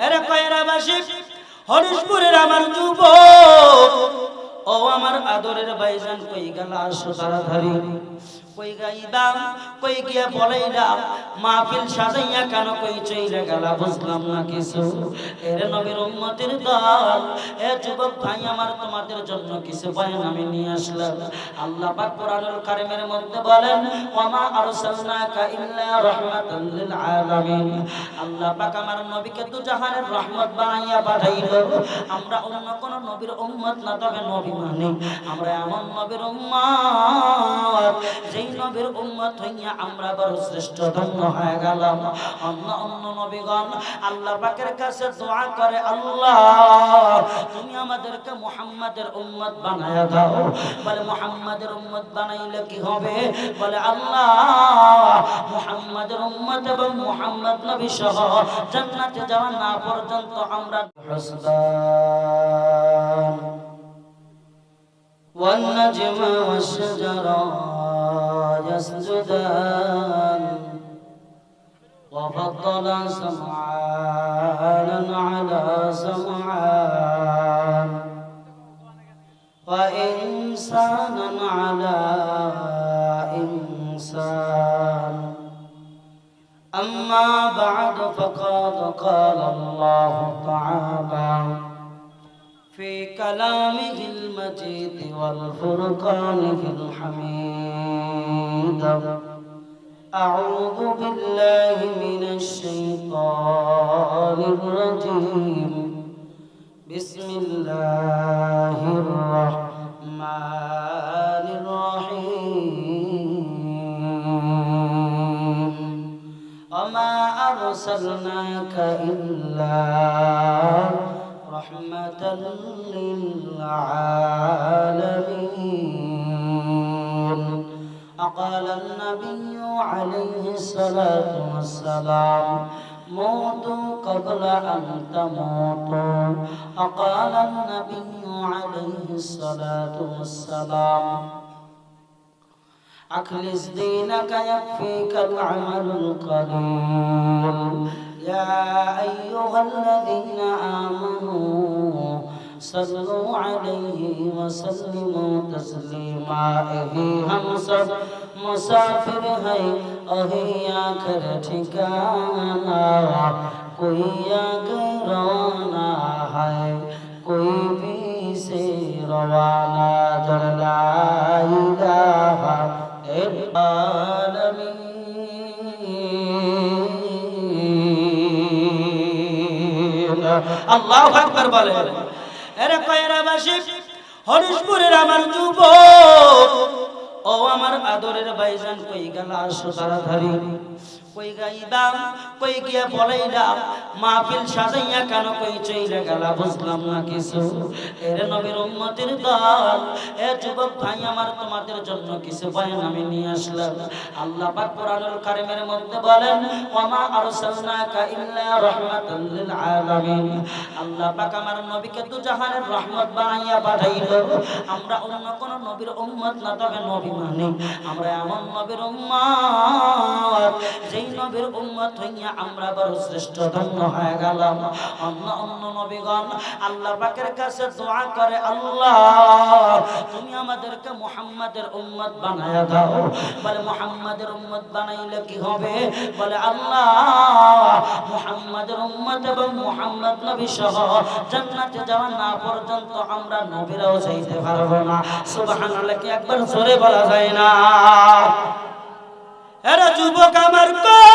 এরে কয়রাবাসী হরিশপুরের আমার যুব ও আমার আদরের ভাইজান কই গেল? আসো তাড়াতাড়ি। কই গাইদাম কই গিয়া বলাইলাম, মাহফিল সাজাইয়া কেন কই চইলে গেলা বুঝলাম না কিছু। এর নবীর উম্মতের দল, এ যুবক ভাই আমার তোমাদের জন্য কিছু বয়ান আমি নিয়ে আসলাম। আল্লাহ পাক কোরআনুল কারীমের মধ্যে বলেন, ওমা আরসালনাকা ইল্লা রাহমাতাল লিল আলামিন। আল্লাহ পাক আমার নবীকে তো জাহানের রহমত বানাইয়া পাঠাইলো। আমরা অন্য কোন নবীর উম্মত না, তবে নবী মানি আমরা এমন নবীর উম্মত, যেই নবীর উম্মত হইয়া আমরা বড় শ্রেষ্ঠ ধন্য হয়ে গেলাম অন্য অন্য নবীগণ আল্লাহ পাকের কাছে দোয়া করে আল্লাহ তুমি আমাদেরকে মুহাম্মাদের উম্মত বানায়া দাও বলে মুহাম্মাদের উম্মত বানাইলে কি হবে বলে আল্লাহ মুহাম্মাদের উম্মত এবং মুহাম্মদ নবী সহ জান্নাতে যাওয়া না পর্যন্ত আমরা حسبان والنجم والشجر يسجدان. وفضل سمعانا على سمعان. وإنسانا على إنسان. أما بعد فقد قال الله تعالى في كلامه المجيد والفرقانه الحميد. أعوذ بالله من الشيطان الرجيم. بسم الله الرحمن الرحيم. وما أرسلناك إلا رحمة للعالمين. أقال النبي عليه الصلاة والسلام موتوا قبل أن تموتوا أقال النبي عليه الصلاة والسلام أخلص دينك يكفيك العمل القليل. يا أيها الذين آمنوا صلوا عليه وسلموا تسليما. اہی هم سب مسافر هاي اہی آ کر ٹھکانا کوئی آگ رونا ہے کوئی بھی سے روانا در لا এরে কয়রাবাসী হরিশপুরের আমার যুব ও আমার আদরের ভাইজান কই গেল আসো তাড়াতাড়ি। কই গাইদাম কই গিয়া বলাইলাম, মাহফিল সাজাইয়া কেন কই চইলে গেলা বুঝলাম না কিছু। এর নবীর উম্মতের দল, এ যুবক ভাই আমার তোমাদের জন্য কিছু বয়ান আমি নিয়ে আসলাম। আল্লাহ পাক কোরআনুল কারীমের মধ্যে বলেন, ওমা আরসালনাকা ইল্লা রাহমাতাল লিল আলামিন। আল্লাহ পাক আমার নবীকে তো জাহানের রহমত বানাইয়া পাঠাইলো। আমরা অন্য কোন নবীর উম্মত না, তবে নবী মানি আমরা এমন নবীর উম্মত, যেই নবীর উম্মত হইয়া আমরা বড় শ্রেষ্ঠ ধন্য হয়ে গেলাম। অন্য অন্য নবীগণ, আল্লাহ পাকের কাছে দোয়া করে, আল্লাহ, তুমি আমাদেরকে মুহাম্মাদের উম্মত বানায়া দাও। বলে, মুহাম্মাদের উম্মত বানাইলে কি হবে? বলে, আল্লাহ, মুহাম্মাদের উম্মত এবং মুহাম্মদ নবী সহ জান্নাতে যাওয়া না পর্যন্ত আমরা নবীরাও যাইতে পারব না। সুবহানাল্লাহ, কি একবার জোরে বলা যায় না? এরা যুবক আমার কই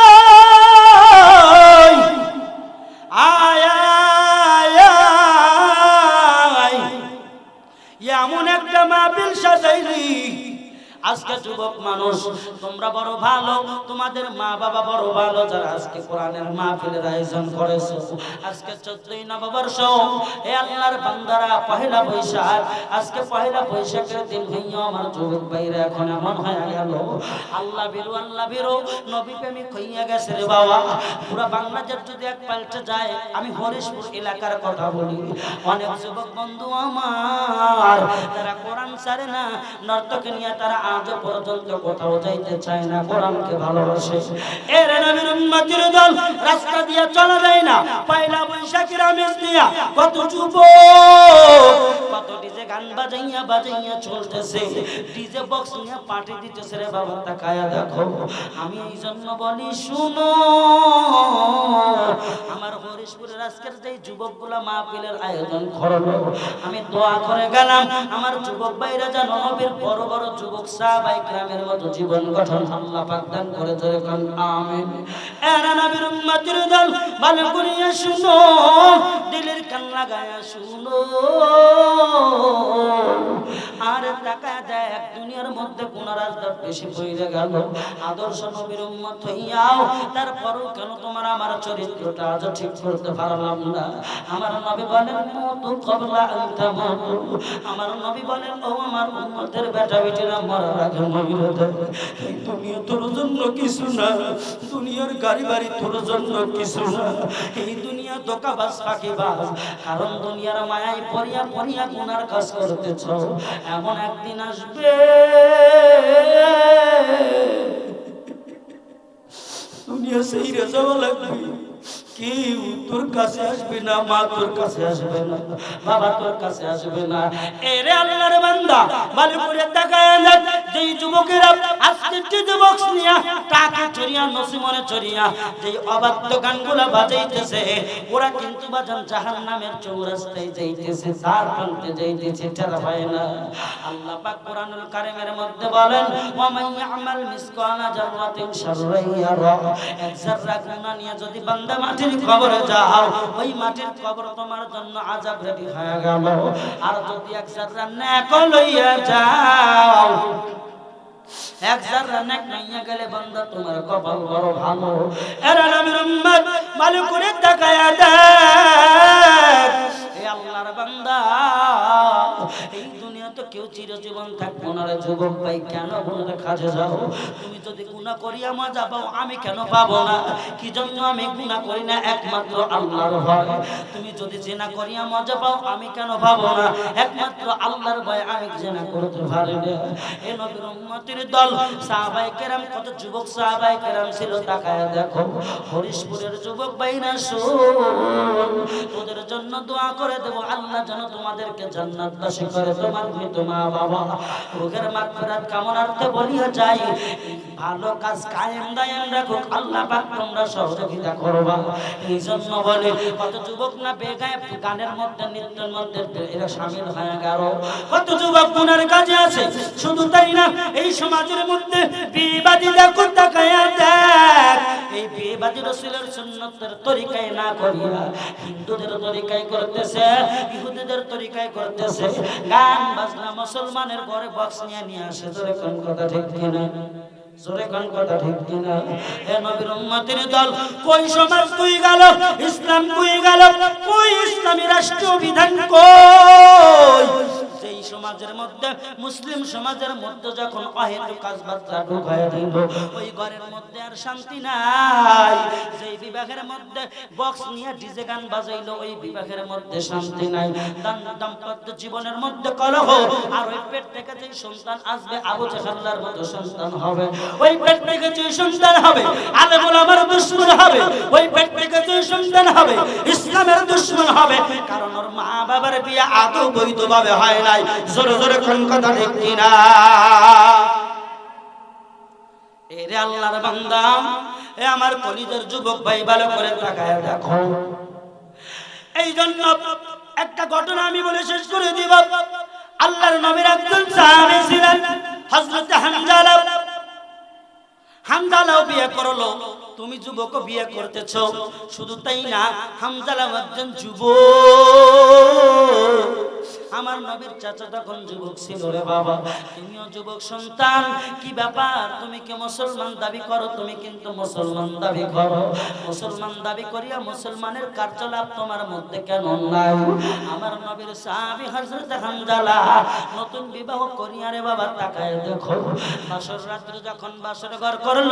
আয়। এমন একটা মাহবিল সাজাইলি আজকে যুবক মানুষ, তোমরা বড় ভালো, তোমাদের মা বাবা বড় ভালো, যারা আজকে কোরআনের মাহফিলের আয়োজন করেছ। আজকে চোদ্দই নববর্ষ, এ আল্লাহর বান্দারা পহেলা বৈশাখ, আজকে পহেলা বৈশাখের দিন হইয়া আমার যুবক ভাইরা এখন এমন হয়ে গেল। আল্লাহ বিরু আল্লাহ বিরু, নবী প্রেমিক হইয়া গেছে রে বাবা। পুরা বাংলাদেশ যদি এক পাল্টে যায়, আমি হরিশপুর এলাকার কথা বলি। অনেক যুবক বন্ধু আমার, তারা কোরআন ছাড়ে না, নর্তকে নিয়ে তারা আজও পর্যন্ত কোথাও যাইতে চায় না কোরআনকে ভালোবাসে। এর নবীর উম্মতির দল রাস্তা যায় না, পয়লা বৈশাখ পোশাকের আমেজ দিয়া কত কত ডিজে গান বাজাইয়া বাজাইয়া চলতেছে। ডিজে বক্স নিয়ে দিতেছে রে বাবা, তাকায়া দেখো, আমি এই জন্য বলি, শুনো, আমার হরিশপুরের আজকের যে যুবকগুলা মাহফিলের আয়োজন করল, আমি দোয়া করে গেলাম, আমার যুবক ভাইরা যেন নবীর বড় বড় যুবক সাহাবাই গ্রামের মতো জীবন গঠন আল্লাহ পাক দান করে ধরে কোন আমিন। এরা নবীর উম্মতের দল, ভালো করিয়া শুনো, দিলের কান লাগায়া শুনো। আর টাকা এক দুনিয়ার মধ্যে কোন রাজদার বেশি বইরে গেল। আদর্শ নবীর উম্মত হইয়াও, তারপরও কেন তোমার আমার চরিত্রটা আজ ঠিক করতে পারলাম না? আমার নবী বলেন, মতু কবলা আনতা আমার নবী বলেন, ও আমার উম্মতের বেটা বেটিরা মরার আগে এই দুনিয়া তোর জন্য কিছু না, দুনিয়ার গাড়ি বাড়ি তোর জন্য কিছু না। এই দুনিয়া দোকাবাজ ফাঁকিবাজ, কারণ দুনিয়ার মায়ায় পরিয়া পরিয়া গুনার কাজ করতেছ। এমন একদিন আসবে। দুনিয়া সেই রেজাও লাগবে কেউ তোর কাছে আসবে না? মা তোর কাছে আসবে না। ওরা কিন্তু বাজান জাহান্নামের চৌরাস্তায় যাইতেছে, তার প্রান্তে যাইতেছে, টেরা পায় না। মধ্যে বলেন নিয়ে যদি বান্দা মাটির কবরে যাও, ওই মাটির কবর তোমার জন্য আযাব রেডি হয়ে গেল। আর যদি এক জাররা নেক লইয়া যাও গেলে তোমার ভালো। আল্লাহর বান্দা, এই তো কেউ চিরজীবন থাকব না রে যুবক ভাই। কেন গুনার কাজে যাও? তুমি যদি গুনাহ করিয়া মজা পাও আমি কেন পাবো না? কি জন্য আমি গুনাহ করি না? একমাত্র আল্লাহর ভয়। তুমি যদি জেনা করিয়া মজা পাও আমি কেন পাবো না? একমাত্র আল্লাহর ভয় আমি জেনা করতে পারি না। এ নবীর উম্মতের দল, সাহাবায়ে কেরাম, কত যুবক সাহাবায়ে কেরাম ছিল, তাকায়া দেখো, হরিশপুরের যুবক ভাইরা শোন, তোদের জন্য দোয়া করে দেব, আল্লাহ যেন তোমাদেরকে জান্নাত দাসী করে তোমার মৃত বাবা, রোগের মাগফিরাত কামনার্থে বলিয়া যাই। ভালো কাজ কায়েম দায়েম রাখুক, আল্লাহ পাক তোমরা সহযোগিতা করবা। এই জন্য বলে, কত যুবক না বেগায় গানের মধ্যে, নৃত্যের মধ্যে এরা শামিল হয়ে গেল। কত যুবক গুনার কাজে আছে, শুধু তাই না, এই সমাজের মধ্যে বিবাদী দেখো, তাকায়া দেখ। এই বিবাদী রসুলের সুন্নতের তরিকায় না করিয়া, হিন্দুদের তরিকায় করতেছে, ইহুদিদের তরিকায় করতেছে, গান বাজনা মুসলমানের ঘরে বক্স নিয়ে নিয়ে আসে, জোরে কোন কথা ঠিক কিনা? দল, কই সমাজ ইসলাম কই গেল? কই ইসলামী রাষ্ট্র বিধান কই? যেই সমাজের মধ্যে মুসলিম সমাজের মধ্যে যখন অহেতু কাজ বাচ্চা ঢুকায় দিল। ওই ঘরের মধ্যে আর শান্তি নাই। যেই বিভাগের মধ্যে বক্স নিয়ে ডিজে গান বাজাইলো ওই বিভাগের মধ্যে শান্তি নাই। দাম্পত্য জীবনের মধ্যে কলহ আর ওই পেট থেকে যে সন্তান আসবে আবু জাহাল্লার মতো সন্তান হবে। ওই পেট থেকে যে সন্তান হবে আলেমুল আমার দুশ্মন হবে। ওই পেট থেকে যে সন্তান হবে ইসলামের দুশ্মন হবে। কারণ ওর মা বাবার বিয়ে আদৌ বৈধভাবে হয় নাই জোরে জোরে কোন কথা ঠিক কিনা? এরে আল্লাহর বান্দা, এ আমার কলিদের যুবক ভাই, ভালো করে তাকায় দেখো। এই জন্য একটা ঘটনা আমি বলে শেষ করে দিব। আল্লাহর নবীর একজন সাহাবী ছিলেন, হযরত হামজালা। হামজালাও বিয়ে করল। তুমি যুবক বিয়ে করতেছ, শুধু তাই না, হামজালা একজন যুবক। আমার নবীর চাচা তখন যুবক ছিল রে বাবা। তুমিও যুবক সন্তান। কি ব্যাপার? তুমি কি মুসলমান দাবি করো? তুমি কিন্তু মুসলমান দাবি করো। মুসলমান দাবি করিয়া মুসলমানের কার্যলাভ তোমার মধ্যে কেন নাই? আমার নবীর সাহাবী হযরত হামজালা নতুন বিবাহ করিয়া রে বাবা তাকায় দেখো। বাসর রাত্রে যখন বাসর ঘর করল,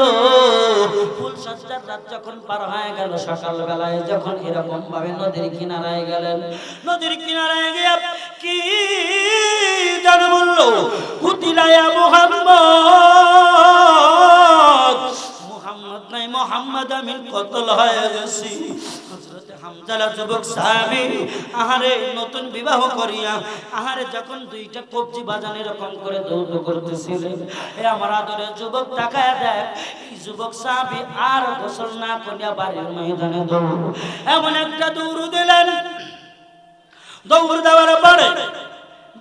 ফুল সজ্জার রাত যখন পার হয়ে গেল সকাল বেলায় যখন এরকম ভাবে নদীর কিনারায় গেলেন, নদীর কিনারায় গিয়ে কি বলল? মোহাম্মদ। মুহাম্মদ নাই, মোহাম্মদ আমিন, কতল হয়ে গেছি। যুবক যুবক আর এমন একটা দৌড় দিলেন দৌড় দেওয়ার পরে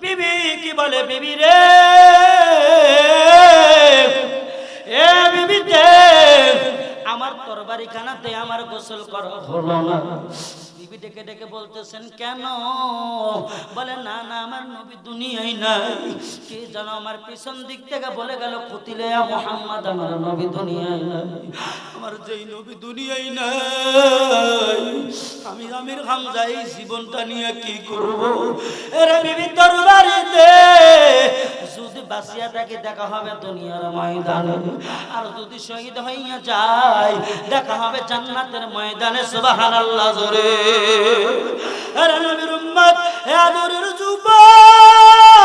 বিবি কি বলে, বিবি রে, এ বিবিতে আমার তরবারি খানাতে আমার গোসল করো। না। বিবি ডেকে ডেকে বলতেছেন, কেন? বলে, না না, আমার নবী দুনিয়ায় নাই। কে যেন আমার পিছন দিক থেকে বলে গেল কুতিলে মোহাম্মদ, আমার নবী দুনিয়ায় নাই। আমার যেই নবী দুনিয়ায় নাই, আমি আমির হামজা এই জীবনটা নিয়ে কি করব? এরে বিবি তরবারিতে বাসিয়া দেখা হবে দুনিয়ার ময়দানে। আর যদি শহীদ হইয়া যায়, দেখা হবে জান্নাতের ময়দানে, সুবহানাল্লাহ জোরে। আরে নবীর উম্মত হে আদরের যুবক,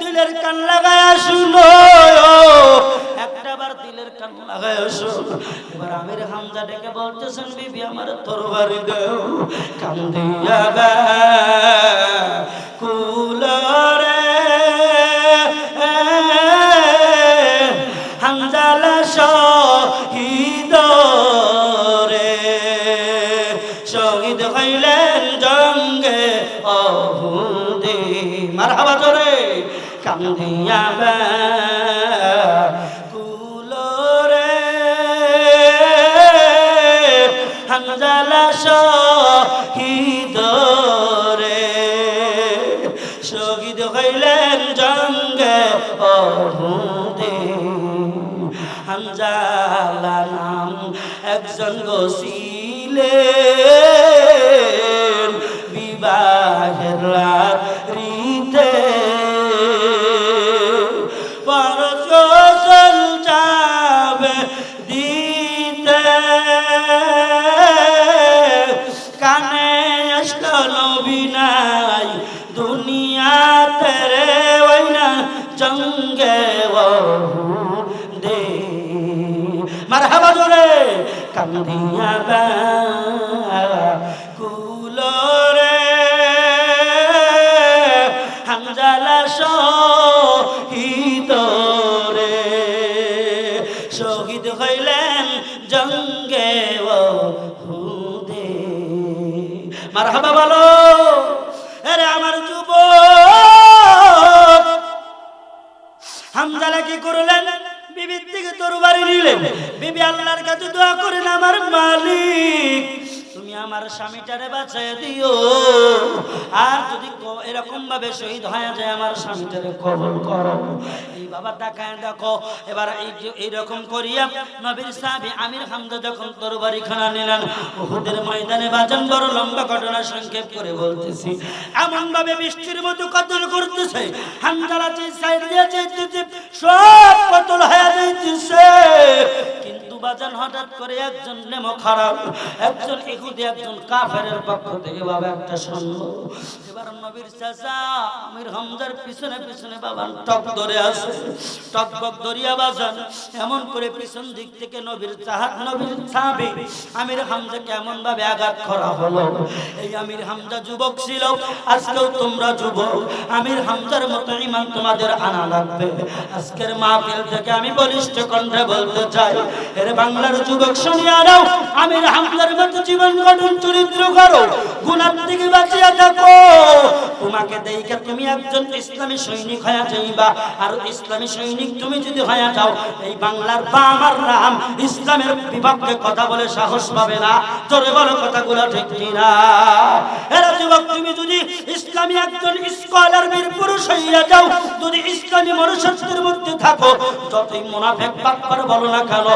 দিলের কান লাগায়া শুনো। দিলের কান লাগায়া এবার আমির আমার কান্দিয়া বে কুলরে কান্দিয়া বে কুলরে শহীদ রে শহীদ হইলেন জঙ্গে অহুদে হামজালা নাম একজন গসিলে বিবাহের রাত কান্দিয়া বা কুলরে হামজালা শহীদ রে শহীদ হইলেন জঙ্গে হুদে। মারহাবা বলো, আরে আমার যুবক, হামজালা কি করলেন? বিবির থেকে বাড়ি নিলেন। বিবি আল্লাহর কাছে দোয়া করেন আমার মালিক আমার স্বামীটারে বাঁচাই দিও। আর যদি এরকম ভাবে শহীদ হয়ে যায়, আমার স্বামীটারে কবল করো। এই বাবা তাকায় দেখো, এবার এই এইরকম করিয়া নবীর সাহাবী আমির হামজা যখন তরবারি খানা নিলেন, উহুদের ময়দানে বাজান বড় লম্বা ঘটনা সংক্ষেপ করে বলতেছি। এমন ভাবে বৃষ্টির মতো কতল করতেছে হামজালা যে সাইড দিয়ে সব কতল হয়ে যাইতেছে। কিন্তু বাজান হঠাৎ করে একজন নেমো খারাপ, একজন ইহুদি, একজন পক্ষ থেকে বাবা একটা এবার নবীর চাচা আমির হামজার পিছনে পিছনে বাবা টক ধরে টক বক ধরিয়া বাজান, এমন করে পিছন দিক থেকে নবীর চাহাত, নবীর ছাবে আমির হামজাকে এমন ভাবে আঘাত করা হলো। এই আমির হামজা যুবক ছিল, আজকেও তোমরা যুবক, আমির হামজার মতো ইমান তোমাদের আনা লাগবে। আজকের মাহফিল থেকে আমি বলিষ্ঠ কণ্ঠে বলতে চাই, এর বাংলার যুবক শুনিয়া নাও আমির হামজার মতো জীবন গঠন, চরিত্র করো, গুণার থেকে বাঁচিয়া থাকো। তোমাকে দেখে তুমি একজন ইসলামী সৈনিক হয়ে যাইবা, আর ইসলামী সৈনিক তুমি যদি হয়ে যাও, এই বাংলার বা আমার নাম ইসলামের বিপক্ষে কথা বলে সাহস পাবে না। জোরে বলো কথাগুলো ঠিক কিনা? এরা যুবক, তুমি যদি ইসলামী একজন স্কলার, বীর পুরুষ হইয়া যাও, যদি ইসলামী মনুষ্যত্বের মধ্যে থাকো, যতই মুনাফেক বাক্পার বলো না কেন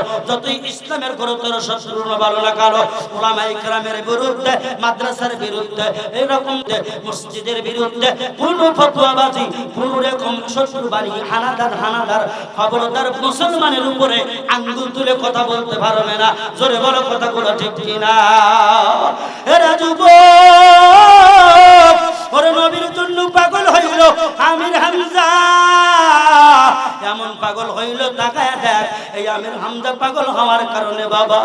যতই ইসলামের গুরুতর শত্রু না কেন ওলামাই কেরামের বিরুদ্ধে, মাদ্রাসার বিরুদ্ধে, এরকম মসজিদের বিরুদ্ধে কোন ফতুয়াবাজি, কোন রকম শ্বশুর বাড়ি হানাদার হানাদার, খবরদার মুসলমানের উপরে আঙ্গুল তুলে কথা বলতে পারবে না। জোরে বলো, কথাগুলো ঠিক কিনা? এরা যুবক! ওরে নবীর জন্য পাগল হইল আমির হামজা। এমন পাগল হইল, তাকায় দেখ, এই আমির হামজা পাগল হওয়ার কারণে বাবা,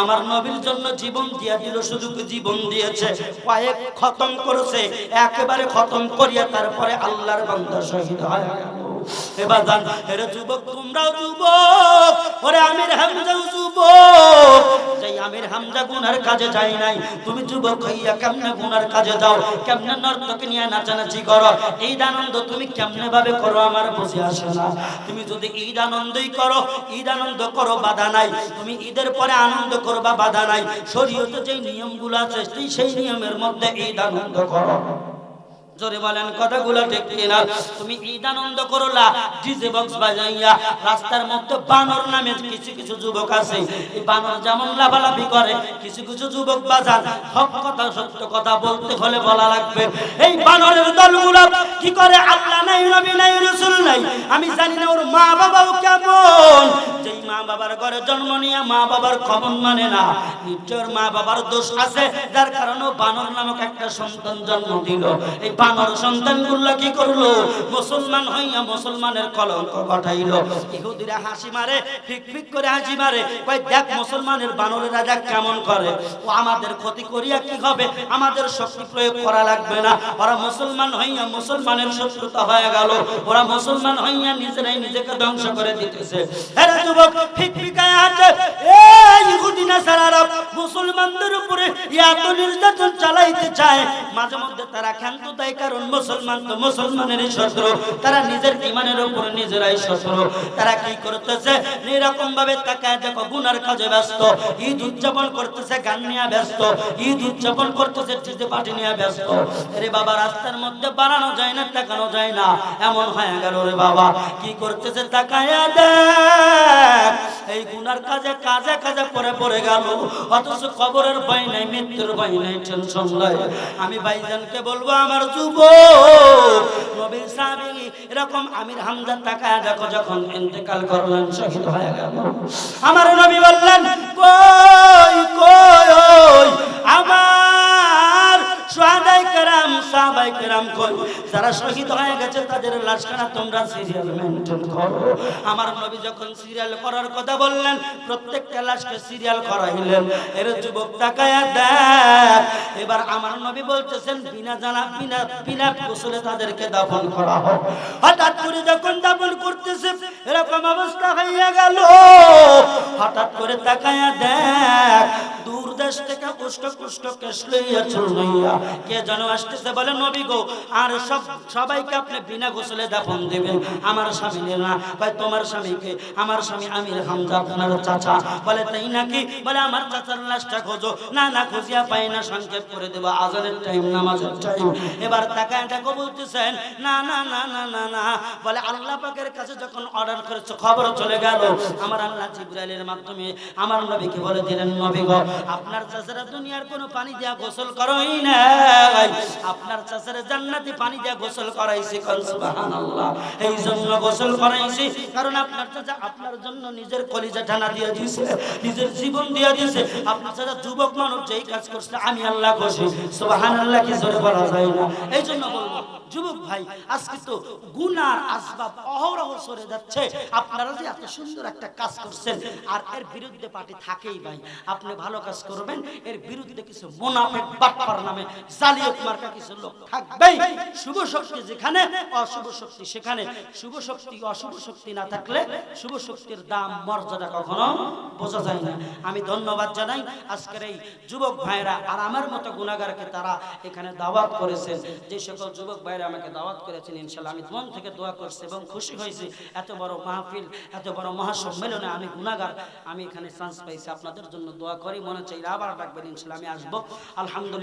আমার নবীর জন্য জীবন দিয়া দিল, শুধু জীবন দিয়েছে? কয়েক খতম করেছে, একেবারে খতম করিয়া তারপরে আল্লাহর বান্দা শহীদ হয়ে। এবার ভাবে করো আমার বুঝে আসে না। তুমি যদি ঈদ আনন্দই করো, ঈদ আনন্দ করো, বাধা নাই। তুমি ঈদের পরে আনন্দ করবা, বাধা নাই। শরীয়তে যেই নিয়মগুলো আছে সেই- সেই নিয়মের মধ্যে ঈদ আনন্দ করো। জোরে বলেন, কথাগুলো ঠিক কিনা? তুমি ঈদ আনন্দ করলা ডিজে বক্স বাজাইয়া, রাস্তার মধ্যে বানর নামে কিছু কিছু যুবক আছে। এই বানর যেমন লাফালাফি করে, কিছু কিছু যুবক বাজান হক কথা সত্য কথা বলতে হলে বলা লাগবে। এই বানরের দলগুলো কি করে? আল্লাহ নাই, নবী নাই, রসুল নাই। আমি জানি না ওর মা বাবাও কেমন। যেই মা বাবার ঘরে জন্ম নিয়ে মা বাবার খবর মানে না নিশ্চয় মা বাবার দোষ আছে, যার কারণে বানর নামক একটা সন্তান জন্ম দিল। এই বানর সন্তান কি করল? মুসলমান হইয়া মুসলমানের কলঙ্ক ঘটাইলো। ইহুদিরা হাসি মারে ফিক ফিক করে হাসি মারে। কই দেখ মুসলমানের বানরেরা দেখ কেমন করে। ও আমাদের ক্ষতি করিয়া কি হবে? আমাদের শক্তি প্রয়োগ করা লাগবে না। ওরা মুসলমান হইয়া মুসলমানের শত্রুতা হয়ে গেল। ওরা মুসলমান হইয়া নিজেরাই নিজেকে ধ্বংস করে দিতেছে। এরা যুবক ফিক ফিকায় আছে। এই ইহুদি নাসারারা, মুসলমানদের উপরে এত নির্যাতন চালাইতে চায়। মাঝে মধ্যে তারা ক্ষান্ত দেয় কারণ মুসলমান তো মুসলমানের শত্রু। তারা নিজের ইমানের উপর নিজেরাই শত্রু। তারা কি করতেছে? এরকম ভাবে তাকায় দেখো, গুনার কাজে ব্যস্ত। ঈদ উদযাপন করতেছে, গান নিয়ে ব্যস্ত। ঈদ উদযাপন করতেছে ডিজে পার্টি নিয়ে ব্যস্ত। আরে বাবা, রাস্তার মধ্যে বাড়ানো যায় না, তাকানো যায় না। এমন হয়ে গেল রে বাবা। কি করতেছে? তাকায় দেখ। এই গুনার কাজে কাজে কাজে পরে পড়ে গেল। অথচ কবরের ভয় নাই, মৃত্যুর ভয় নাই টেনশন নাই। আমি ভাইজানকে বলব, আমার সাহাবী এরকম আমির হামজা তাকায় দেখো যখন ইন্তেকাল করলেন, শহীদ হয়ে গেল। আমার নবী বললেন, কই কই আমার সিরিয়াল করার কথা বললেন, প্রত্যেকটা সিরিয়াল এবার আমার নবী বলতেছেন, বিনা জানা, বিনা বিনা গোসলে তাদেরকে দাফন করা হোক। হঠাৎ করে যখন দাফন করতেছে, এরকম অবস্থা হইয়া গেল। হঠাৎ করে তাকায়া দেখ দেশ থেকে কুষ্ঠ কুষ্ঠ কেশ লইয়া কে যেন আসতেছে বলে, নবী গো, আর সব, সবাইকে আপনি বিনা গোসলে দাফন দেবেন। আমার স্বামী না। ভাই তোমার স্বামীকে আমার স্বামী আমির হামজা, আপনার চাচা। বলে, তাই নাকি? বলে, আমার চাচার লাশটা খোঁজো। না না, খুঁজিয়া পাই না, সংক্ষেপ করে দেবো। আজানের টাইম নামাজের টাইম এবার টাকা টাকা বলতেছেন, না না না না না না। বলে, আল্লাহ পাকের কাছে যখন অর্ডার করেছে, খবর চলে গেল। আমার আল্লাহ জিব্রাইলের মাধ্যমে আমার নবীকে বলে দিলেন, নবী গো আপনার চাচারা দুনিয়ার কোনো পানি দেয়া গোসল করোই নাই। আপনার চাচারা জান্নাতি পানি দেয়া গোসল করাইছি এই জন্য গোসল করাইছি, কারণ আপনার চাচা আপনার জন্য নিজের কলিজা ঠানা দিয়ে দিয়েছে, নিজের জীবন দিয়ে দিয়েছে। আপনার চাচা যুবক মানুষ যেই কাজ করছে, আমি আল্লাহ খুশি। সুবহানাল্লাহ, কি জোরে বলা যায় না? এই জন্য যুবক ভাই, আজকে তো গুনার আসবাব অহরহ সরে যাচ্ছে। আপনারা যে এত সুন্দর একটা কাজ করছেন, আর এর বিরুদ্ধে পার্টি থাকেই ভাই। আপনি ভালো কাজ করবেন, এর বিরুদ্ধে কিছু মোনাফেক বাটপার নামে জালিয়াত মার্কা কিছু লোক থাকবেই। শুভ শক্তি যেখানে, অশুভ শক্তি সেখানে। শুভ শক্তি, অশুভ শক্তি না থাকলে শুভ শক্তির দাম, মর্যাদা কখনো বোঝা যায় না। আমি ধন্যবাদ জানাই আজকের এই যুবক ভাইরা আর আমার মতো গুণাগারকে তারা এখানে দাওয়াত করেছেন। যে সকল যুবক ভাইরা আমাকে দাওয়াত করেছেন ইনশাল্লাহ আমি মন থেকে দোয়া করছি এবং খুশি হয়েছি। এত বড় মাহফিল, এত বড় মহাসম্মেলনে আমি গুণাগার, আমি এখানে চান্স পাইছি। আপনাদের জন্য দোয়া করি, মনে চাই আবার ডাকবেন ইনশাল্লাহ আমি আসব। আলহামদুলিল্লাহ।